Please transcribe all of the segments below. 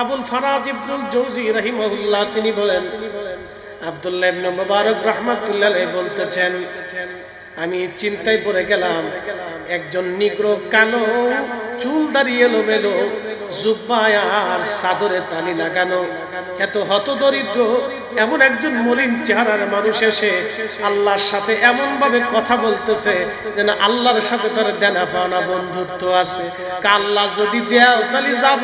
আবুল ফারাজ ইবনুল জৌজি রাহিমাহুল্লাহ, তিনি বলেন, আব্দুল্লাহ ইবনে মুবারক রাহমাতুল্লাহ বলতেছেন, আমি চিন্তায় পড়ে গেলাম, একজন নিগ্রো কালো চুল দাঁড়িয়ে এলোমেলো জুব্বায় সাদরে তালি লাগানো। এত হতদরিদ্র, এমন একজন মলিন চেহারার মানুষ এসে আল্লাহর সাথে এমন ভাবে কথা বলতেছে যেন আল্লাহর সাথে তার দেনা পাওনা বন্ধুত্ব আছে। আল্লাহ যদি দেও তাহলে যাব,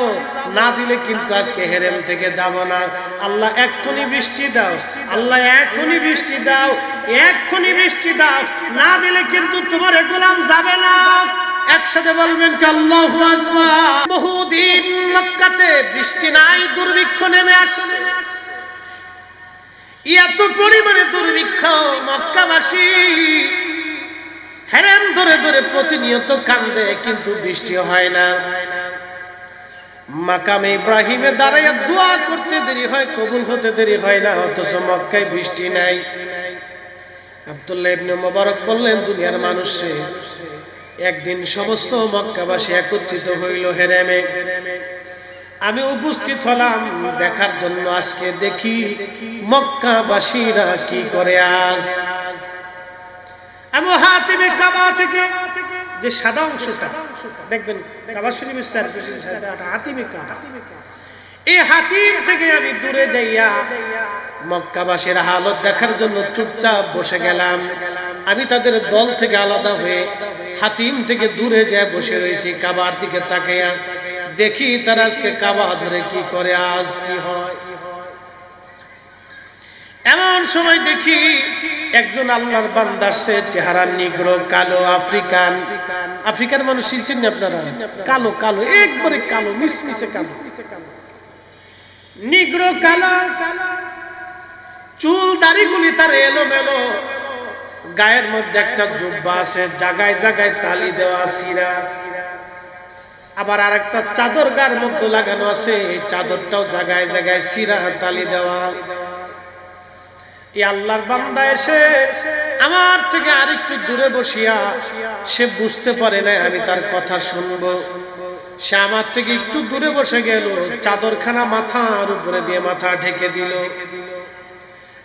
না দিলে কিন্তু আজকে হেরেম থেকে দাব না। আল্লাহ এক্ষুনি বৃষ্টি দাও, আল্লাহ এক্ষুনি বৃষ্টি দাও, এক্ষুনি বৃষ্টি দাও, না দিলে কিন্তু তোমার গোলাম যাবে না। একসাথে বলবেন বহুদিন মক্কাতে বৃষ্টি নাই, দুর্ভিক্ষ নেমে আসছে। এত পরিমাণে দুর্ভিক্ষ মক্কাবাসী হেরেন ধরে ধরে প্রতিনিয়ত কান্দে, কিন্তু বৃষ্টি হয় না। মাকামে ইব্রাহিমে দাঁড়াইয়া দোয়া করতে দেরি হয়, কবুল হতে দেরি হয় না, অথচ মক্কায় বৃষ্টি নাই। আব্দুল্লাহ ইবনে মোবারক বললেন, দুনিয়ার মানুষে একদিন সমস্ত মক্কাবাসী একত্রিত হইল হেরেমে। আমি উপস্থিত হলাম দেখার জন্য আজকে দেখি মক্কাবাসীরা কি করে আজ। আমি হাতিমে কাবা থেকে যে সাদা অংশটা, দেখবেন কাবা শরীফের চারপাশে হাতিমে কাবা। এই হাতিম থেকে আমি দূরে যাইয়া মক্কাবাসীর হালত দেখার জন্য চুপচাপ বসে গেলাম। আমি তাদের দল থেকে আলাদা হয়ে হাতিম থেকে দূরে যায়, বসে রয়েছি কাবার দিকে তাকাইয়া। দেখি তারা আজকে কাবা ধরে কি করে, আজ কি হয়। এমন সময় দেখি একজন আল্লাহর বান্দার সে চেহারা নিগ্রো, কালো, আফ্রিকান। আফ্রিকার মানুষ চিনছেন আপনারা? কালো কালো, একবারে কালো মিসমিসে কালো। নিগ্রো, কালো। চুল দাড়িগুলি তার এলোমেলো। গায়ের মধ্যে একটা জুব্বা আছে, জাগায় জাগায় তালি দেওয়া সিরা আবার আর একটা চাদর গার মধ্যে লাগানো আছে, এই চাদরটাও জাগায় জাগায় সিরা তালি দেওয়া। আল্লাহর বান্দা এসে আমার থেকে আরেকটু দূরে বসিয়া সে বুঝতে পারে না আমি তার কথা শুনব। সে আমার থেকে একটু দূরে বসে গেল, চাদরখানা মাথার উপরে দিয়ে মাথা ঢেকে দিল।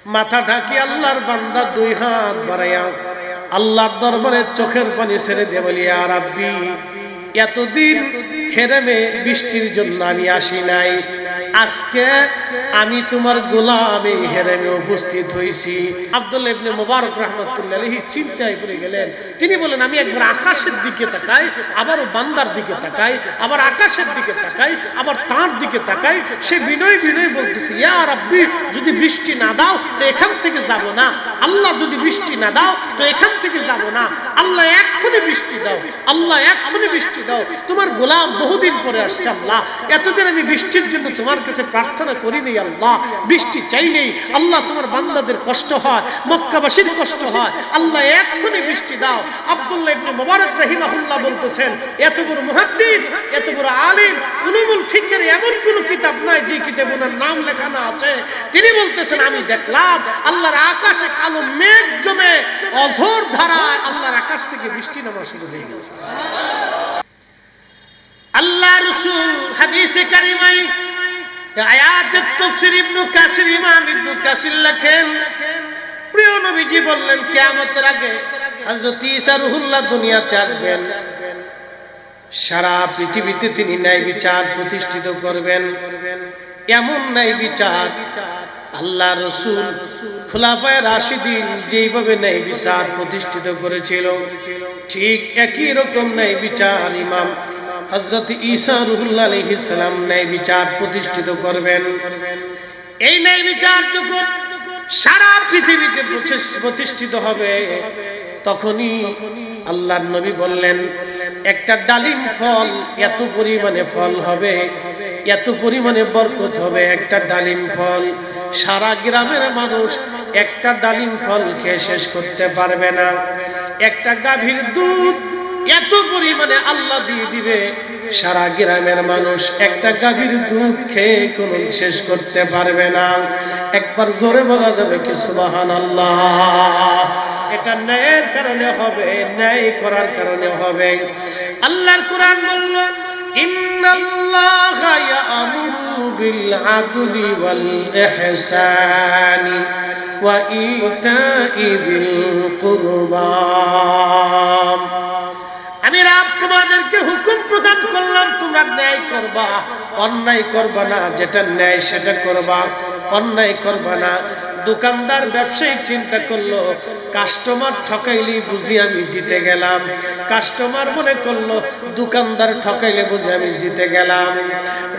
মাথা ঢাকি আল্লাহর বান্দা দুই হাত বাড়াইয়া আল্লাহর দরবারে চোখের পানি ছেড়ে দিয়ে বলি আর আব্বি এতদিন হেরেমে বৃষ্টির জন্য আমি আসি নাই। আজকে আমি তোমার গোলামে হেরেমে উপস্থিত হয়েছি আব্দুল্লাহ ইবনে মোবারক রহমতুল্লাহ আলাইহি চিন্তায় পড়ে গেলেন। তিনি বলেন, আমি একবার আকাশের দিকে তাকাই, আবারও বান্দার দিকে তাকাই, আবার আকাশের দিকে তাকাই, আবার তার দিকে তাকাই। সে বিনয় বিনয় বলতেছে, ইয়া রাব্বি, যদি বৃষ্টি না দাও, তো এখান থেকে যাব না। আল্লাহ যদি বৃষ্টি না দাও, তো এখান থেকে যাব না। আল্লাহ এক্ষুনি বৃষ্টি দাও, আল্লাহ এক্ষুনি বৃষ্টি দাও। তোমার গোলাম বহুদিন পরে আসছে, আল্লাহ। এতদিন আমি বৃষ্টির জন্য তোমার কাছে প্রার্থনা করিনি আল্লাহ। বৃষ্টি চাই নেই। আল্লাহ তোমার বান্দাদের কষ্ট হয়, মক্কাবাসীর কষ্ট হয়। আল্লাহ এক্ষুনি বৃষ্টি দাও। আব্দুল্লাহ ইবনে মোবারক রাহিমাহুল্লাহ বলতেছেন, এত বড় মুহাদ্দিস, এত বড় আলিম, উলুমুল ফিকের এমন কোন কিতাব নাই যে কিতাব ওনার নাম লেখানো আছে। তিনি বলতেছেন, আমি দেখলাম, আল্লাহর আকাশে কালো মেঘ জমে অঝোর ধারায় আল্লাহর আকাশ থেকে বৃষ্টি নামা শুরু হয়ে গেল। আল্লাহ রসুল হাদিসে কারিমাই আয়াতের তফসির ইবনু কাসির, ইমাম ইবনু কাসির লেখেন, প্রিয় নবীজি বললেন, কিয়ামতের আগে হযরত ঈসা রুহুল্লাহ দুনিয়াতে আসবেন। সারা পৃথিবীতে তিনি ন্যায় বিচার প্রতিষ্ঠিত করবেন। এমন ন্যায় বিচার আল্লাহ রসুল খোলাফায় রাশিদিন যেইভাবে ন্যায় বিচার প্রতিষ্ঠিত করেছিল, ঠিক একই রকম ন্যায় বিচার ইমাম হজরত ঈসা রুহুল্লাহ ইসলাম ন্যায় বিচার প্রতিষ্ঠিত করবেন। এই ন্যায় বিচার যখন সারা পৃথিবীতে প্রতিষ্ঠিত হবে, তখনই আল্লাহ নবী বললেন, একটা ডালিম ফল এত পরিমাণে ফল হবে, এত পরিমাণে বরকত হবে একটা ডালিম ফল। সারা গ্রামের মানুষ একটা ডালিম ফল খেয়ে শেষ করতে পারবে না। একটা গাভীর দুধ এত পরিমাণে আল্লাহ দিয়ে দিবে, সারা গ্রামের মানুষ একটা গাভীর দুধ খেয়ে কোনো শেষ করতে পারবে না। একবার জোরে বলা যাবে কি সুবাহান আল্লাহ এটা ন্যায়ের কারণে হবে, ন্যায় করার কারণে হবে। আল্লাহর কোরআন বলল, ইন্নাল্লাহা ইয়ামুরু বিল আদলি ওয়াল ইহসানি ওয়া ইতাঈ যিল আমি রাব তোমাদেরকে হুকুম প্রদান করলাম, তোমরা ন্যায় করবা। অন্যায় করবা না, যেটা ন্যায় সেটা করবা। অন্যায় করবা না। দোকানদার ব্যবসায়ী চিন্তা করল, কাস্টমার ঠকাইলি বুঝি আমি জিতে গেলাম। কাস্টমার মনে করল, দোকানদার ঠকাইলে বুঝি আমি জিতে গেলাম।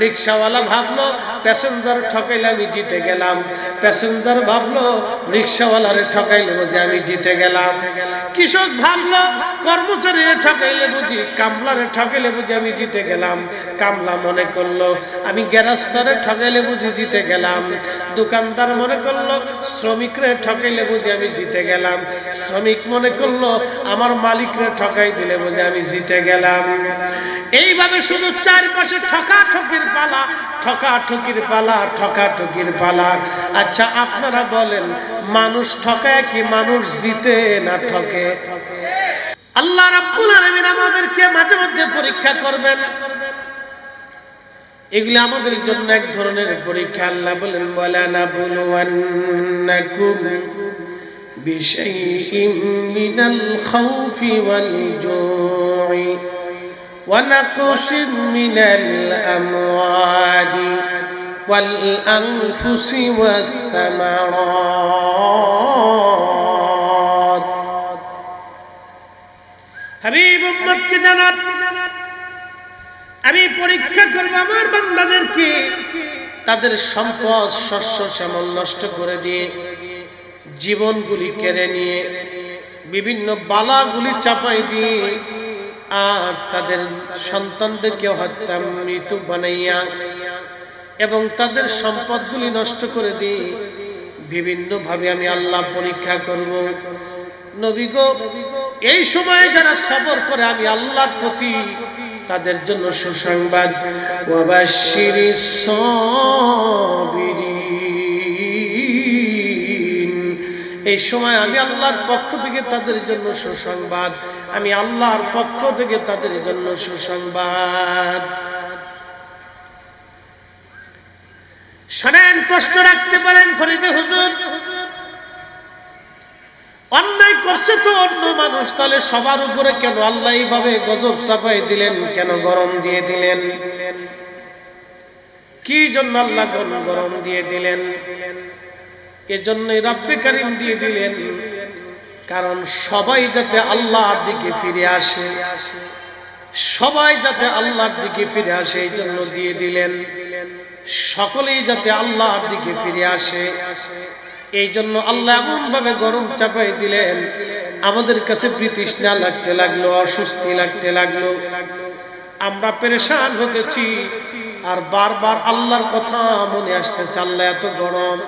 রিক্সাওয়ালা ভাবলো, প্যাসেঞ্জার ঠকাইলে আমি জিতে গেলাম। প্যাসেঞ্জার ভাবলো, রিক্সাওয়ালারে ঠকাইলে বুঝি আমি জিতে গেলাম। কৃষক ভাবলো, কর্মচারীরে ঠকাইলে বুঝি, কামলারে ঠকাইলে বুঝি আমি জিতে গেলাম, কামলা মনে করল, আমি গ্যারাস্তারে ঠকাইলে বুঝি জিতে গেলাম। দোকানদার মনে করল, শ্রমিকরে ঠকাইলে বুঝি আমি জিতে গেলাম। শ্রমিক মনে করল, আমার মালিকরে ঠকাই দিলে বুঝি আমি জিতে গেলাম। এইভাবে শুধু চারপাশে ঠকা ঠকির পালা ঠকা ঠকির পালা ঠকা ঠকির পালা। আচ্ছা আপনারা বলেন, মানুষ ঠকায় কি মানুষ জিতে না ঠকে ঠকে? আল্লাহ রাব্বুল আলামিন আমাদেরকে মাঝে মধ্যে পরীক্ষা করবেন এগুলি আমাদের জন্য এক ধরনের পরীক্ষা আল্লাহ বলেন ওয়ালানা বুলওয়ান্নাকুম বিশাইইম মিনাল খাউফি ওয়াল জু'i ونقص من الأموال والأنفس والثمرات আমি পরীক্ষা করব আমার বান্দাদেরকে, তাদের সম্পদ শস্য শ্যামল নষ্ট করে দিয়ে জীবনগুলি কেড়ে নিয়ে, বিভিন্ন বালাগুলি চাপাই দিয়ে আর তাদের সন্তানদেরকে হত্যা মৃত্যু বানাইয়া এবং তাদের সম্পদগুলি নষ্ট করে দিয়ে বিভিন্নভাবে আমি আল্লাহ পরীক্ষা করব। নবী গো, এই সময়ে যারা সবর করে, আমি আল্লাহর প্রতি তাদের জন্য সুসংবাদ। এই সময় আমি আল্লাহর পক্ষ থেকে তাদের জন্য সুসংবাদ। আমি আল্লাহর পক্ষ থেকে তাদের জন্য সুসংবাদ। শোনেন, প্রশ্ন রাখতে পারেন ফরিদে হুজুর। অন্যায় করছে তো অন্য মানুষ, তাহলে সবার উপরে কেন আল্লাহ এইভাবে গজব চাপাই দিলেন? কেন গরম দিয়ে দিলেন? কি জন্য আল্লাহ গরম দিয়ে দিলেন? এজন্যই রাব্বে কারিম দিয়ে দিলেন। কারণ সবাই যাতে আল্লাহর দিকে ফিরে আসে, সবাই যাতে আল্লাহর দিকে ফিরে আসে এই জন্য দিয়ে দিলেন। সকলেই যাতে আল্লাহর দিকে ফিরে আসে। এই জন্য আল্লাহ এমন ভাবে গরম চাপাই দিলেন, আমাদের কাছে তৃষ্ণা লাগতে লাগল, অস্বস্তি লাগতে লাগল। আমরা পেরেশান হতেছি, আর বারবার আল্লাহর কথা মনে আসতেছে, আল্লাহ এত গরম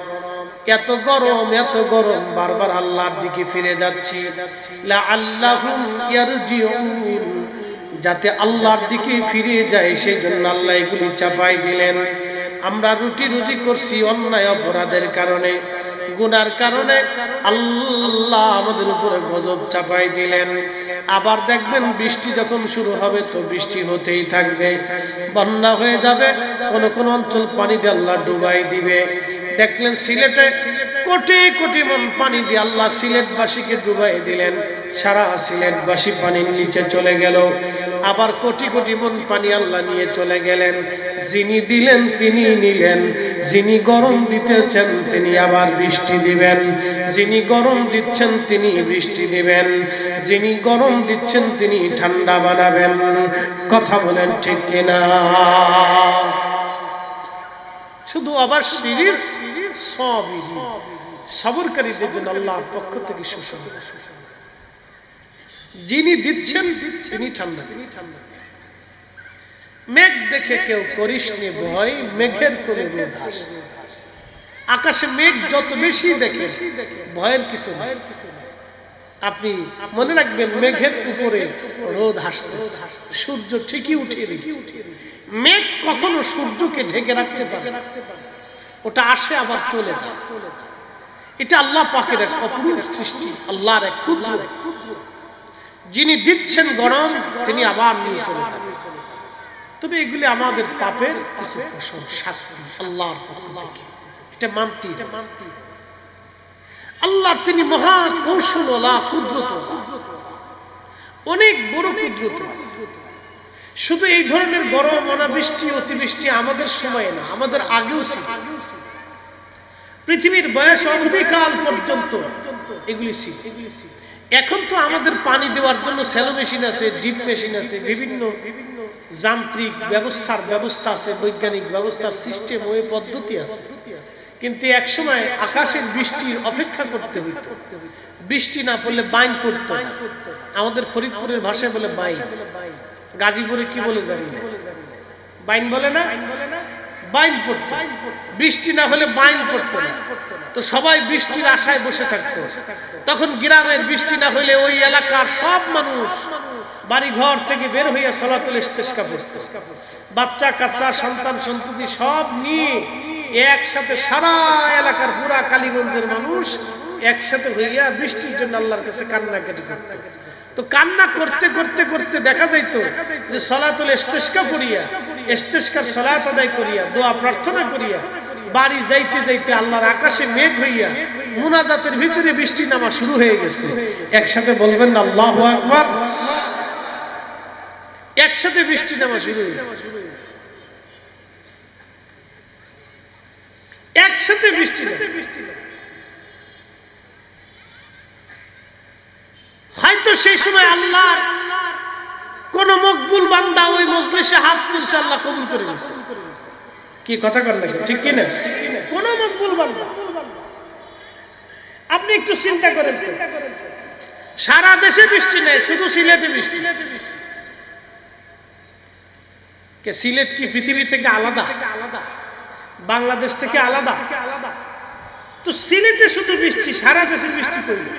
এত গরম এত গরম, বারবার আল্লাহর দিকে ফিরে যাচ্ছি। যাতে আল্লাহর দিকে ফিরে যায় সেই জন্য আল্লাহ এগুলি চাপাই দিলেন। আমরা রুটি রুজি করছি অন্যায় অপরাধের কারণে। গুনার কারণে আল্লাহ আমাদের উপরে গজব চাপাই দিলেন। আবার দেখবেন বৃষ্টি যখন শুরু হবে তো বৃষ্টি হতেই থাকবে। বন্যা হয়ে যাবে, কোন কোন অঞ্চল পানি ডাল্লা ডুবাই দিবে। দেখলেন সিলেটে কোটি কোটি মন পানি দিয়ে আল্লাহ সিলেটবাসীকে ডুবাই দিলেন। সারা সিলেটবাসী পানির নিচে চলে গেল। আবার কোটি কোটি মন পানি আল্লাহ নিয়ে চলে গেলেন। যিনি দিলেন তিনি নিলেন। যিনি গরম দিতেছেন তিনি আবার বৃষ্টি দিবেন। যিনি গরম দিচ্ছেন তিনি বৃষ্টি দিবেন। যিনি গরম দিচ্ছেন তিনি ঠান্ডা বানাবেন। কথা বলেন ঠিক কিনা? শুধু আবার সিরিজ? সবই। সবরকারীদের জন্য আল্লাহর পক্ষ থেকে সুসংবাদ। যিনি দিচ্ছেন, তিনি ঠান্ডা দিন। মেঘ দেখে কেউ করিস নি ভয়, মেঘের কোলে রোদ আসে আকাশে মেঘ যত বেশি দেখে, ভয়ের কিছু নাই। আপনি মনে রাখবেন, মেঘের উপরে রোদ হাসতেছে। সূর্য ঠিকই উঠে মেঘ কখনো সূর্যকে ঢেকে রাখতে পারে ওটা আসে আবার চলে যায়। এটা আল্লাহ পাকের এক অপরূপ সৃষ্টি, আল্লাহর এক কুদরত। যিনি দিচ্ছেন গরম, তিনি আবার নিয়ে চলে যাবেন। তবে এগুলি আমাদের পাপের কিছু ফসল, শাস্তি আল্লাহর পক্ষ থেকে। এটা মানতে মানতে আল্লাহ তিনি মহা কৌশলওয়ালা, কুদরতওয়ালা। অনেক বড় কুদরতওয়ালা। শুধু এই ধরনের গরম, অনাবৃষ্টি, অতিবৃষ্টি আমাদের সময় না, আমাদের আগেও ছিল। পৃথিবীর বয়স অবধিকাল পর্যন্ত এগুলি ছিল। এখন তো আমাদের পানি দেওয়ার জন্য স্যালো মেশিন আছে ডিপ মেশিন আছে, বিভিন্ন যান্ত্রিক ব্যবস্থার ব্যবস্থা আছে, বৈজ্ঞানিক ব্যবস্থার সিস্টেম ওই পদ্ধতি আছে। কিন্তু এক সময় আকাশের বৃষ্টির অপেক্ষা করতে হইতো। বৃষ্টি না পড়লে বাইন পড়তো আমাদের ফরিদপুরের ভাষায় বলে বাইন। গাজীপুরে কি বলে জানি বাইন বলে না? বাইন পড়তো বৃষ্টি না হলে বাইন পড়তো না। তো সবাই বৃষ্টির আশায় বসে থাকতো। তখন গ্রামের বৃষ্টি না হলে ওই এলাকার সব মানুষ বাড়ি ঘর থেকে বের হইয়া সলাতুল ইস্তেস্কা পড়তো। বাচ্চা, কাচ্চা, সন্তান, সন্ততি সব নিয়ে একসাথে সারা এলাকার পুরা কালীগঞ্জের মানুষ একসাথে হইয়া বৃষ্টির জন্য আল্লাহর কাছে কান্নাকাটি করত। তো কান্না করতে করতে করতে দেখা যাইত যে সলাতুল ইস্তেস্কা পড়িয়া ইস্তেস্কার সলাত আদায় করিয়া, দোয়া প্রার্থনা করিয়া, বাড়ি যাইতে যাইতে আল্লাহর আকাশে মেঘ হইয়া মুনাজাতের ভিতরে বৃষ্টি নামা শুরু হয়ে গেছে। একসাথে বলবেন আল্লাহ আকবার। একসাথে বৃষ্টি নামা শুরু হয়ে গেছে। একসাথে বৃষ্টি নামে। হয়তো সেই সময় আল্লাহর কোন মকবুল বান্দা ওই মজলিসে হাত তুলছে, আল্লাহ কবুল করে নিছে কি কথা কর নাকি? ঠিক কি না কোন মকবুল বান্দা। আপনি একটু চিন্তা করেন সারা দেশে বৃষ্টি নেই, শুধু সিলেটে বৃষ্টি। কে সিলেট কি পৃথিবী থেকে আলাদা? বাংলাদেশ থেকে আলাদা? তো সিলেটে শুধু বৃষ্টি, সারা দেশে বৃষ্টি করবে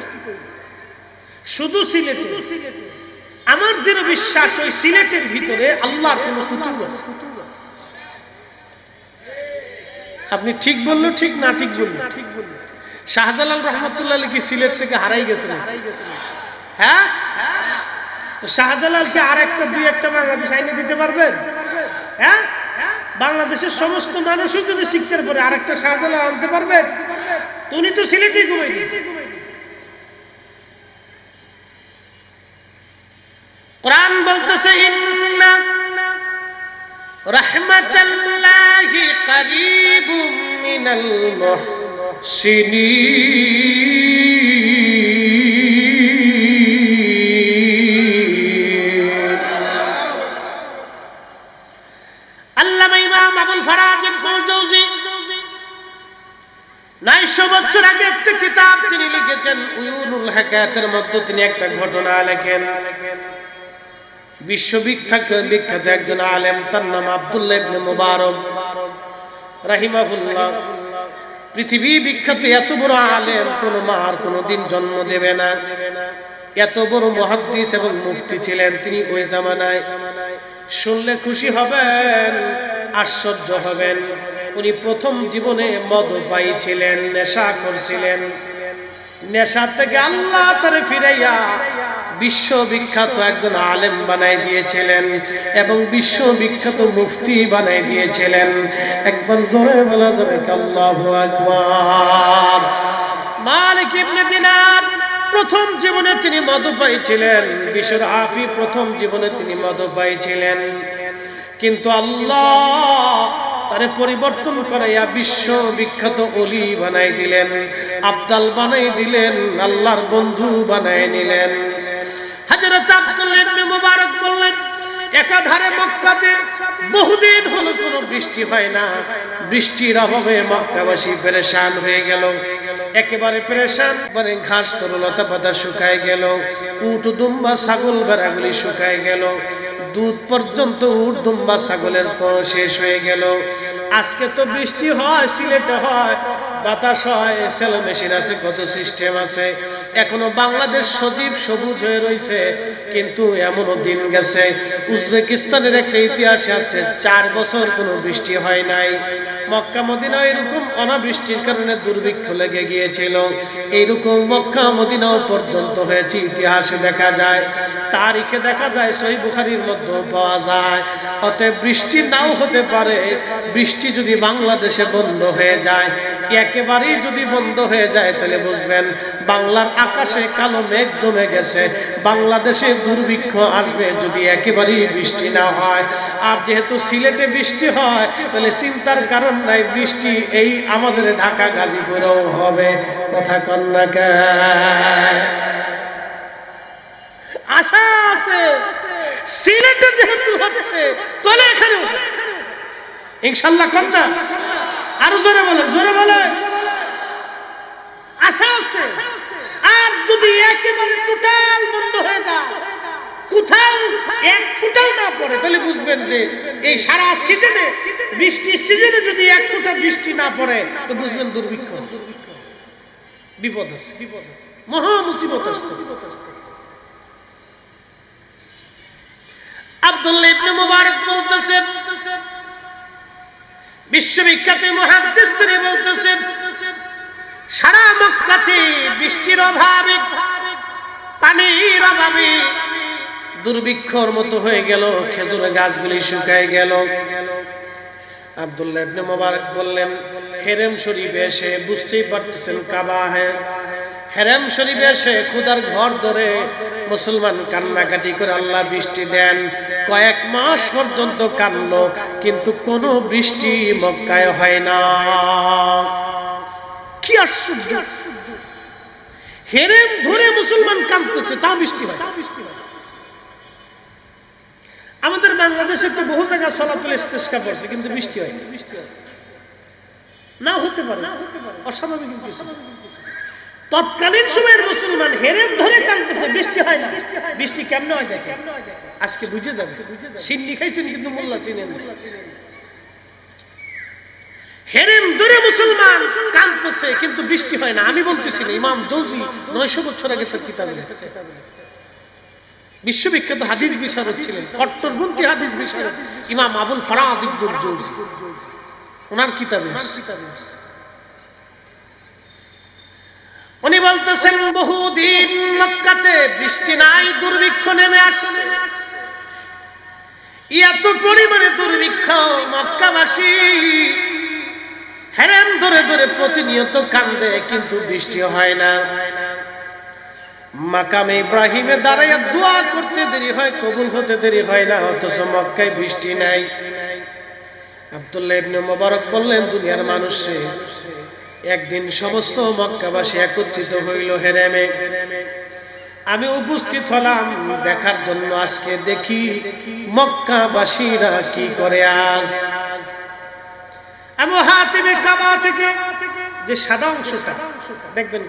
শুধু সিলেটে। আমার দৃঢ় বিশ্বাস ওই সিলেটের ভিতরে আল্লাহর কোন কুতুব আছে। আপনি ঠিক বলল ঠিক, না ঠিক বলল ঠিক। বলল শাহজালাল রহমতুল্লাহ কি সিলেট থেকে হারাই গেছে? হ্যাঁ? তো শাহজালালকে আর একটা দুই একটা বাংলাদেশ আইনে দিতে পারবেন হ্যাঁ? বাংলাদেশের সমস্ত মানুষও যদি শিক্ষার পরে আরেকটা শাহজালাল আনতে পারবেন উনি তো সিলেটেই ঘুমাই কোরআন বলতেছে তিনি লিখেছেন উয়ুনুল হাকায়াতের মধ্যে তিনি একটা ঘটনা লেখেন। বিশ্ববিখ্যাত বিখ্যাত একজন আলেম, তার নাম আব্দুল্লাহ ইবনে মুবারক রাহিমাহুল্লাহ। পৃথিবী বিখ্যাত এত বড় আলেম, কোন মার কোনদিন জন্ম দেবে না। এত বড় মহাদ্দিস এবং মুফতি ছিলেন তিনি ওই জামানায়। শুনলে খুশি হবেন, আশ্চর্য হবেন। উনি প্রথম জীবনে মদ পাইছিলেন নেশা করছিলেন। নেশা থেকে আল্লাহ তারে ফিরাইয়া বিশ্ববিখ্যাত একজন আলেম বানাই দিয়েছিলেন এবং বিশ্ববিখ্যাত মুফতি বানাই দিয়েছিলেন। একবার জোরে বলা যাবে আল্লাহু আকবার। মালিক ইবনে দিনার প্রথম জীবনে তিনি মদ পাইছিলেন, বিশ্বর আফি প্রথম জীবনে তিনি মদ পাইছিলেন। কিন্তু আল্লাহ তারে পরিবর্তন করাইয়া বিশ্ব বিখ্যাত অলি বানাই দিলেন, আবদাল বানাই দিলেন, আল্লাহর বন্ধু বানাই নিলেন। হযরত আব্দুল্লাহ ইবনে মুবারক বললেন, একাধারে মক্কাতে বহুদিন হলো কোনো বৃষ্টি হয় না। বৃষ্টির অভাবে মক্কাবাসী পেরেশান হয়ে গেল। একেবারে পেরেশান মানে ঘাস তরলতা পাতা শুকায় গেল। উট দুম্বা ছাগল ভেড়াগুলি শুকায় গেল। দুধ পর্যন্ত উর্ধুম্বা ছাগলের পর শেষ হয়ে গেল। আজকে তো বৃষ্টি হয়, সিলেটে হয়, বাতাস হয়, সেলো মেশিন আছে, কত সিস্টেম আছে। এখনও বাংলাদেশ সজীব সবুজ হয়ে রয়েছে, কিন্তু এমনও দিন গেছে। উজবেকিস্তানের একটা ইতিহাসে আছে, চার বছর কোনো বৃষ্টি হয় নাই। মক্কা মদিনা এরকম অনাবৃষ্টির কারণে দুর্ভিক্ষ লেগে গিয়েছিল। এইরকম মক্কা মদিনাও পর্যন্ত হয়েছে, ইতিহাসে দেখা যায়, তারিখে দেখা যায় সই বুখারির মধ্যে পাওয়া যায়। অতএব বৃষ্টি নাও হতে পারে, বৃষ্টি যদি বাংলাদেশে বন্ধ হয়ে যায়, একেবারেই যদি বন্ধ হয়ে যায়, তাহলে বুঝবেন বাংলার আকাশে কালো মেঘ জমে গেছে, বাংলাদেশে দুর্ভিক্ষ আসবে যদি একেবারেই বৃষ্টি না হয়। আর যেহেতু সিলেটে বৃষ্টি হয়, তাহলে চিন্তার কারণ নাই বৃষ্টি, এই আমাদের ঢাকা গাজীপুরেও হবে। কথা কন্যা আশা আছে, সিলেটে যেহেতু হচ্ছে এখানে। ইনশাল্লাহ কন্যা আরও জোরে বলে জোরে বলে আশা আছে। আর যদি একেবারে টোটাল বন্ধ হয়ে যায় কোথাও এক ফুটাও না পড়ে, তাহলে বুঝবেন যে এই সারা সিজনে, বৃষ্টির সিজনে যদি এক ফুটা বৃষ্টি না পড়ে, তো বুঝবেন দুর্ভিক্ষ। বিপদ আছে। মহা মুসিবত আসতেছে। আব্দুল্লাহ ইবনে মুবারক বলতেছেন বিশ্ববিখ্যাত মুহাদ্দিস তিনি বলতেছেন, সারা মক্কাতে বৃষ্টির অভাবে, পানির অভাবে দুর্ভিক্ষর মতো হয়ে গেল খেজুর গাছগুলি শুকায় গেল। আব্দুল্লাহ ইবনে মুবারক বললেন, হেরেম শরীফে এসে বুঝতেই পারতেছেন কাবা হ্যাঁ হেরেম শরীফে এসে খুদার ঘর ধরে মুসলমান কান্নাকাটি করে আল্লাহ বৃষ্টি দেন। কয়েক মাস পর্যন্ত কানলো কিন্তু কোনো বৃষ্টি মক্কায় হয় না। কি আশ্চর্য! হেরেম ধরে মুসলমান কাঁদতেছে তা বৃষ্টি হয় তা বৃষ্টি হয়। আমাদের বাংলাদেশে তো বহু জায়গায় সলাতুল ইস্তেস্কা পড়ছে, কিন্তু বৃষ্টি হয় না। হতে পারে, অস্বাভাবিক কিছু। তৎকালীন সময়ের মুসলমান হেরেম ধরে কাঁদতেছে, বৃষ্টি হয় না। বৃষ্টি কেমনে হয় দেখে আজকে বুঝে যাবে। সিন্নি খাইছেন কিন্তু মোল্লা চিনেন হেরেম ধরে মুসলমান কাঁদতেছে, কিন্তু বৃষ্টি হয় না। আমি বলতেছি না, ইমাম জৌজি নয়শো বছর আগে তার কিতাবে লেখছে। বিশ্ববিখ্যাত হাদিস বিশারদ ছিলেন কট্টরপন্থী হাদিস বিশারদ ইমাম আবুল ফরাজ ইবনুল জৌজি। ওনার কিতাবে উনি বলতেছেন বহুদিন মক্কাতে বৃষ্টি নাই দুর্ভিক্ষ নেমে আসছে। এত পরিমাণে দুর্ভিক্ষ মক্কাবাসী হেরেন ধরে ধরে প্রতিনিয়ত কান্দে কিন্তু বৃষ্টি হয় না। মাকামে ইব্রাহিমে দাঁড়াইয়া দোয়া করতে দেরি হয়, কবুল হতে দেরি হয় না, অথচ মক্কায় বৃষ্টি নাই। আব্দুল্লাহ ইবনে মোবারক বললেন, দুনিয়ার মানুষে একদিন সমস্ত মক্কাবাসী একত্রিত হইল হেরেমে। আমি উপস্থিত হলাম, দেখার জন্য আজকে দেখি মক্কাবাসীরা কি করে আজ? আমি হাতিমে কাবা থেকে যে সাদা অংশটা, দেখবেন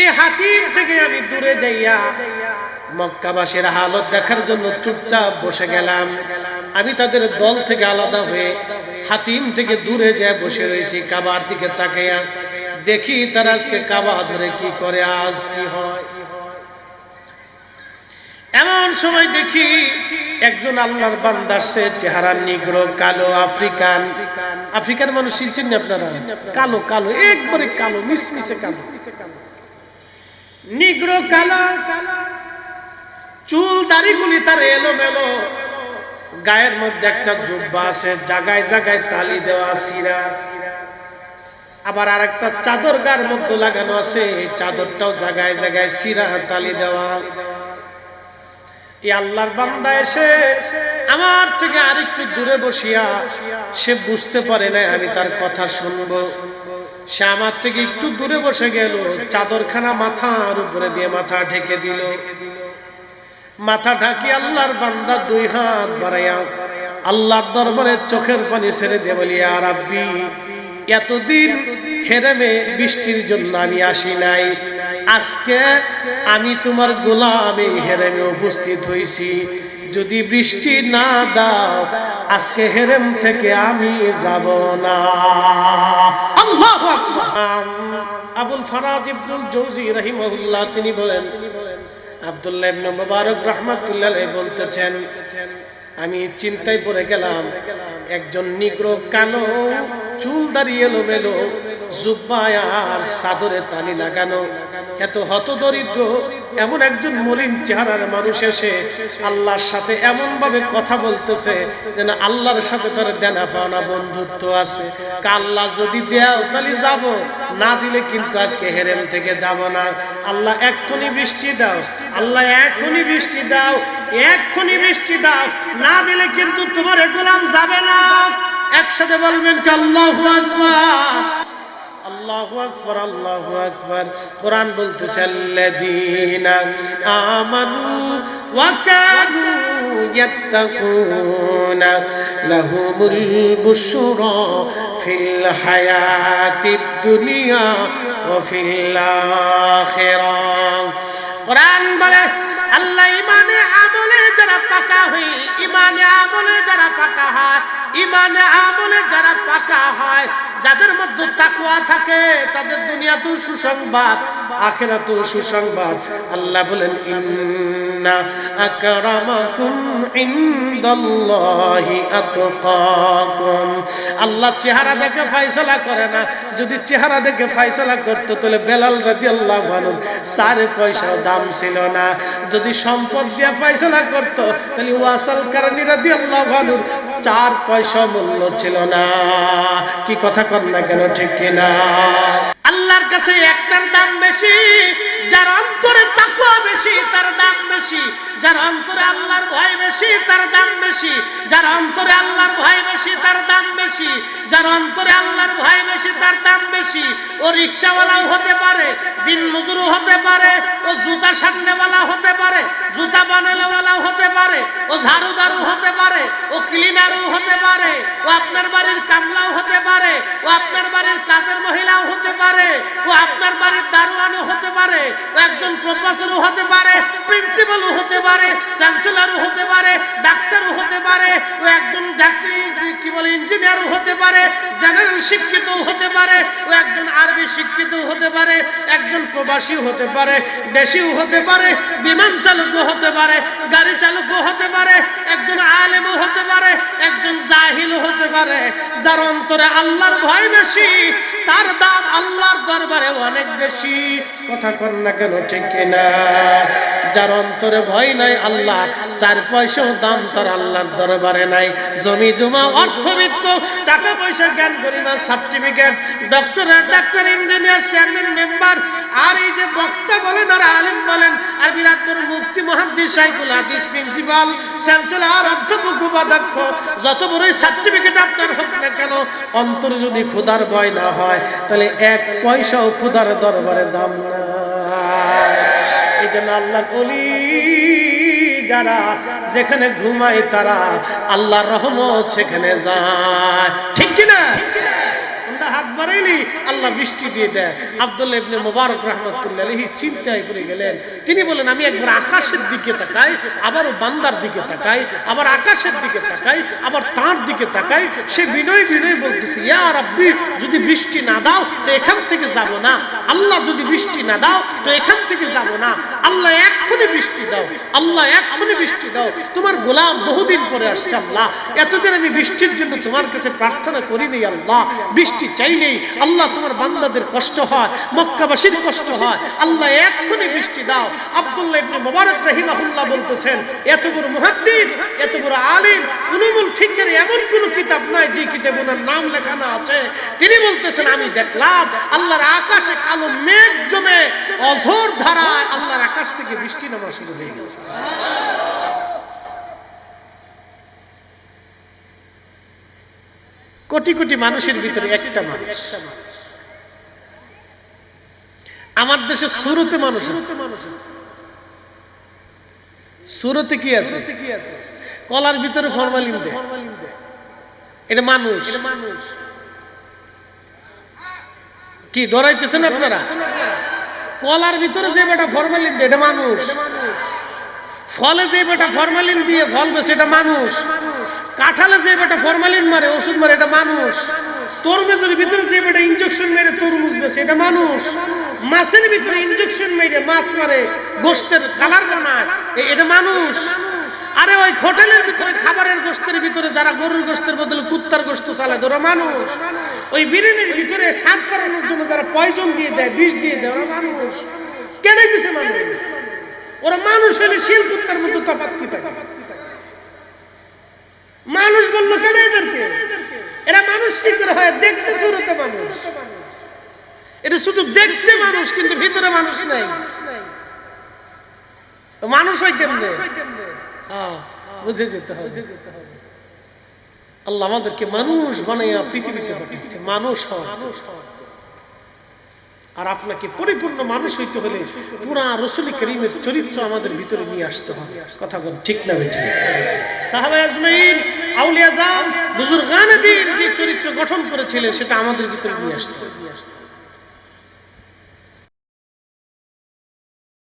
এই হাতিম থেকে আমি দূরে যাইয়া মক্কাবাসীর হালত দেখার জন্য চুপচাপ বসে গেলাম। আমি তাদের দল থেকে আলাদা হয়ে হাতিম থেকে দূরে যায় বসে রয়েছি, কাবার দিকে তাকাইয়া দেখি তারা আজকে কাবা ধরে কি করে, আজ কি হয়। সময় দেখি একজন আল্লাহর বান্দার সে চেহারা নিগ্র, কালো, আফ্রিকান। আফ্রিকার মানুষ চিনছেন আপনারা? কালো কালো, একবারে কালো, মিশমিশে কালো। নিগ্র, কালো, চুল, দাড়িগুলি তার এলোমেলো। গায়ের মধ্যে একটা জুব্বা আছে জায়গায় জায়গায় তালি দেওয়া সিরা আবার আর একটা চাদর গার মধ্যে লাগানো আছে, চাদরটাও জায়গায় জায়গায় সিরা তালি দেওয়া। আল্লাহর বান্দা এসে আমার থেকে আরেকটু দূরে বসিয়া সে বুঝতে পারে না আমি তার কথা শুনব। সে আমার থেকে একটু দূরে বসে গেল, চাদরখানা মাথার উপরে দিয়ে মাথা ঢেকে দিল। মাথা ঢাকি আল্লাহর বান্দা দুই হাত বাড়াইয়া আল্লাহর দরবারে চোখের পানি ছেড়ে দিয়ে বলি আর আব্বি এতদিন হেরেমে বৃষ্টির জন্য আমি আসি নাই। আজকে আমি তোমার গোলামে হেরেমে উপস্থিত হয়েছি যদি বৃষ্টি না দাও, আজকে হেরেম থেকে আমি যাব না। আবুল ফরাজ ইবনুল জৌজি রহিমহুল্লাহ, তিনি বলেন, আব্দুল্লাহ ইবনে মুবারক রাহমাতুল্লাহ বলতেছেন, আমি চিন্তায় পড়ে গেলাম, একজন নিগ্র কালো চুল দাঁড়িয়ে এলো মেলো জুব্বায় আর সাদরে তালি লাগানো। এত হত দরিদ্র এমন একজন মলিন চেহারার মানুষ এসে আল্লাহর সাথে এমন ভাবে কথা বলতেছে যেন আল্লাহর সাথে তার দেনা পাওনা বন্ধুত্ব আছে। কাল্লা যদি দেও, তাহলে যাব, না দিলে কিন্তু আজকে হেরেম থেকে দাব না। আল্লাহ এক্ষুনি বৃষ্টি দাও, আল্লাহ এক্ষুনি বৃষ্টি দাও, এক্ষুনি বৃষ্টি দাও, না দিলে কিন্তু তোমার গোলাম যাবে না। একসাথে বলবেন কি, আল্লাহু আকবার। আল্লাহু আকবার আল্লাহু আকবার। কোরআন বলতেছে, আল্লাযীনা আমানু ওয়া কানু লাহুমুল বুশরা ফিল হায়াতিদ দুনিয়া ওয়া ফিল আখিরাহ কোরআন বলে, আল্লাহ ইমানে আমলে যারা পাকা হই ইমানে আমলে যারা পাকা হয়, ইমানে আমলে যারা পাকা হয় যাদের মধ্যে তাকুয়া থাকে, তাদের দুনিয়াতেও সুসংবাদ, আখেরাতেও সুসংবাদ। আল্লাহ বলেন, ইন্না আকরামাকুম ইনদাল্লাহি আতকাকুম। আল্লাহ চেহারা দেখে ফয়সালা করে না। যদি চেহারা দেখে ফয়সালা করতো, তাহলে বেলাল রাদিয়াল্লাহু আনহুর সাড়ে পয়সাও দাম ছিল না। যদি সম্পদ দিয়ে ফয়সালা করতো, তাহলে ওয়াসাল কারণী রাদিয়াল্লাহু আনহুর চার পয়সা মূল্য ছিল না। কি কথা কর না কেন, ঠিক কিনা? আল্লাহর কাছে একটার দাম বেশি, যার অন্তরে তাকুয়া বেশি, তার দাম বেশি। যার অন্তরে আল্লাহর ভয় বেশি, তার দাম বেশি। যার অন্তরে আল্লাহর ভয় বেশি, তার দাম বেশি। যার অন্তরে আল্লাহর ভয় বেশি, তার দাম বেশি। ও রিক্সাওয়ালাও হতে পারে দিন মজুরও হতে পারে, ও জুতা সামনেওয়ালা হতে পারে জুতা বানানোওয়ালাও হতে পারে ও ঝাড়ুদারও হতে পারে, ও ক্লিনারও হতে পারে, ও আপনার বাড়ির কামলাও হতে পারে, ও আপনার বাড়ির কাজের পারে ও আপনার বাড়ির দারোয়ানও হতে পারে একজন প্রফেসরও হতে পারে প্রিন্সিপালও হতে পারে চ্যান্সেলরও হতে পারে ডাক্তারও হতে পারে ও একজন ডাক্তার কি বলে ইঞ্জিনিয়ারও হতে পারে জেনারেল শিক্ষিতও হতে পারে ও একজন আরবি শিক্ষিতও হতে পারে একজন প্রবাসীও হতে পারে দেশিও হতে পারে বিমান চালকও হতে পারে গাড়ি চালকও হতে পারে একজন আলেমও হতে পারে একজন জাহিলও হতে পারে যার অন্তরে আল্লাহর ভয় বেশি তার দাম আল্লাহর দরবারে অনেক বেশি। কথা কন না কেন, ঠিক কিনা? যার অন্তরে ভয় নাই আল্লাহ, চার পয়সাও দাম তার আল্লাহর দরবারে নাই। জমি জমা, অর্থবিত্ত, টাকা পয়সা, জ্ঞান গরিমা certificate doctorate doctor engineer chairman member আর এই যে বক্তা বলেন আর আলেম বলেন, আর বিরাট বড় মুফতি মহাদ্দিস সাইকুল হাদিস প্রিন্সিপাল চ্যান্সেলর অধ্যাপক, উপাধ্যক্ষ, যত বড়ই সার্টিফিকেট আপনার হোক না কেন, অন্তর যদি ক্ষুধার ভয় না হয় তাহলে এক পয়সাও ক্ষুধার দরবারে দাম না এই জন্য আল্লাহ বলি যারা যেখানে ঘুমায় তারা আল্লাহ রহমত সেখানে যায়। ঠিক কিনা? হাত বাড়াইলি আল্লাহ বৃষ্টি দিয়ে দেয়। আব্দুল্লাহ ইবনে মুবারক রহমতুল্লাহ আলাইহি চিন্তায় পড়ে গেলেন। তিনি বলেন, আমি একবার আকাশের দিকে তাকাই, আবারও বান্দার দিকে তাকাই, আবার আকাশের দিকে তাকাই, আবার তার দিকে তাকাই। সে বিনয় বিনয় বলতেছে, ইয়া রাব্বি, যদি বৃষ্টি না দাও, তো এখান থেকে যাব না। আল্লাহ যদি বৃষ্টি না দাও, তো এখান থেকে যাব না। আল্লাহ এক্ষুনি বৃষ্টি দাও, আল্লাহ এক্ষুনি বৃষ্টি দাও। তোমার গোলাম বহুদিন পরে আসছে আল্লাহ। এতদিন আমি বৃষ্টির জন্য তোমার কাছে প্রার্থনা করিনি আল্লাহ। বৃষ্টি চাই নেই। আল্লাহ তোমার বান্দাদের কষ্ট হয়, মক্কাবাসীর কষ্ট হয়। আল্লাহ এক্ষুনি বৃষ্টি দাও। আব্দুল্লাহ ইবনে মুবারক রাহিমাহুল্লাহ বলতেছেন, এত বড় মুহাদ্দিস, এত বড় আলিম উলুমুল ফিকহের এমন কোন কিতাব নাই যে কিতাব ওনার নাম লেখানো আছে। তিনি বলতেছেন, আমি দেখলাম, আল্লাহর আকাশে কালো মেঘ জমে, অঝোর ধারায় আল্লাহর আকাশ থেকে বৃষ্টি নামা শুরু হয়ে গেল। কোটি কোটি মানুষের ভিতরে একটা মানুষ। আমার দেশে শুরুতে মানুষ শুরুতে কি আছে? কলার ভিতরে ফরমালিন দেয়। এটা মানুষ। কি, ডরাইতেছেন আপনারা? কলার ভিতরে যে বেটা ফরমালিন দেয়, এটা মানুষ। ফলে যে বেটা ফরমালিন দিয়ে ফল বেছে এটা মানুষ। কাঁঠালে যে বেটা ফরমালিন মারে, ওষুধ মারে, এটা মানুষ। তরমুজের ভিতরে যে বেটা ইনজেকশন মেরে তরমুজ বেছে, এটা মানুষ। মাছের ভিতরে ইনজেকশন মেরে মাছ মারে গোস্তের কালার বানায় এটা মানুষ। আরে ওই হোটেলের ভিতরে, খাবারের গোস্তের ভিতরে যারা গরুর গোস্তের বদলে কুত্তার গোস্ত চালায়, ওরা মানুষ। ওই বিরিয়ানির ভিতরে স্বাদ বাড়ানোর জন্য যারা পয়জন দিয়ে দেয়, বিষ দিয়ে দেয়, ওরা মানুষ। কেন দিছে মানুষ? ওরা মানুষ হলে শিল কুত্তার মতো তফাৎ কি থাকে? মানুষ বলল কেন এদেরকে? এরা মানুষ কি করে হয়? দেখতে শুরুতে মানুষ। এটা শুধু দেখতে মানুষ কিন্তু ভিতরে মানুষ নাই। মানুষ হয় কেমনে? হ্যাঁ, বুঝে যেতে হবে। আল্লাহ আমাদেরকে মানুষ বানাইয়া পৃথিবীতে পাঠিয়েছে। মানুষ হওয়া। আর আপনাকে পরিপূর্ণ মানুষ হইতে হলে পুরা রসুল করিমের চরিত্র আমাদের ভিতরে নিয়ে আসতে হবে। কথা বল, ঠিক না বেঠিক? সাহাবা আজমাইন, আউলিয়া দিন যে চরিত্র গঠন করেছিলেন, সেটা আমাদের ভিতরে নিয়ে আসতে হবে।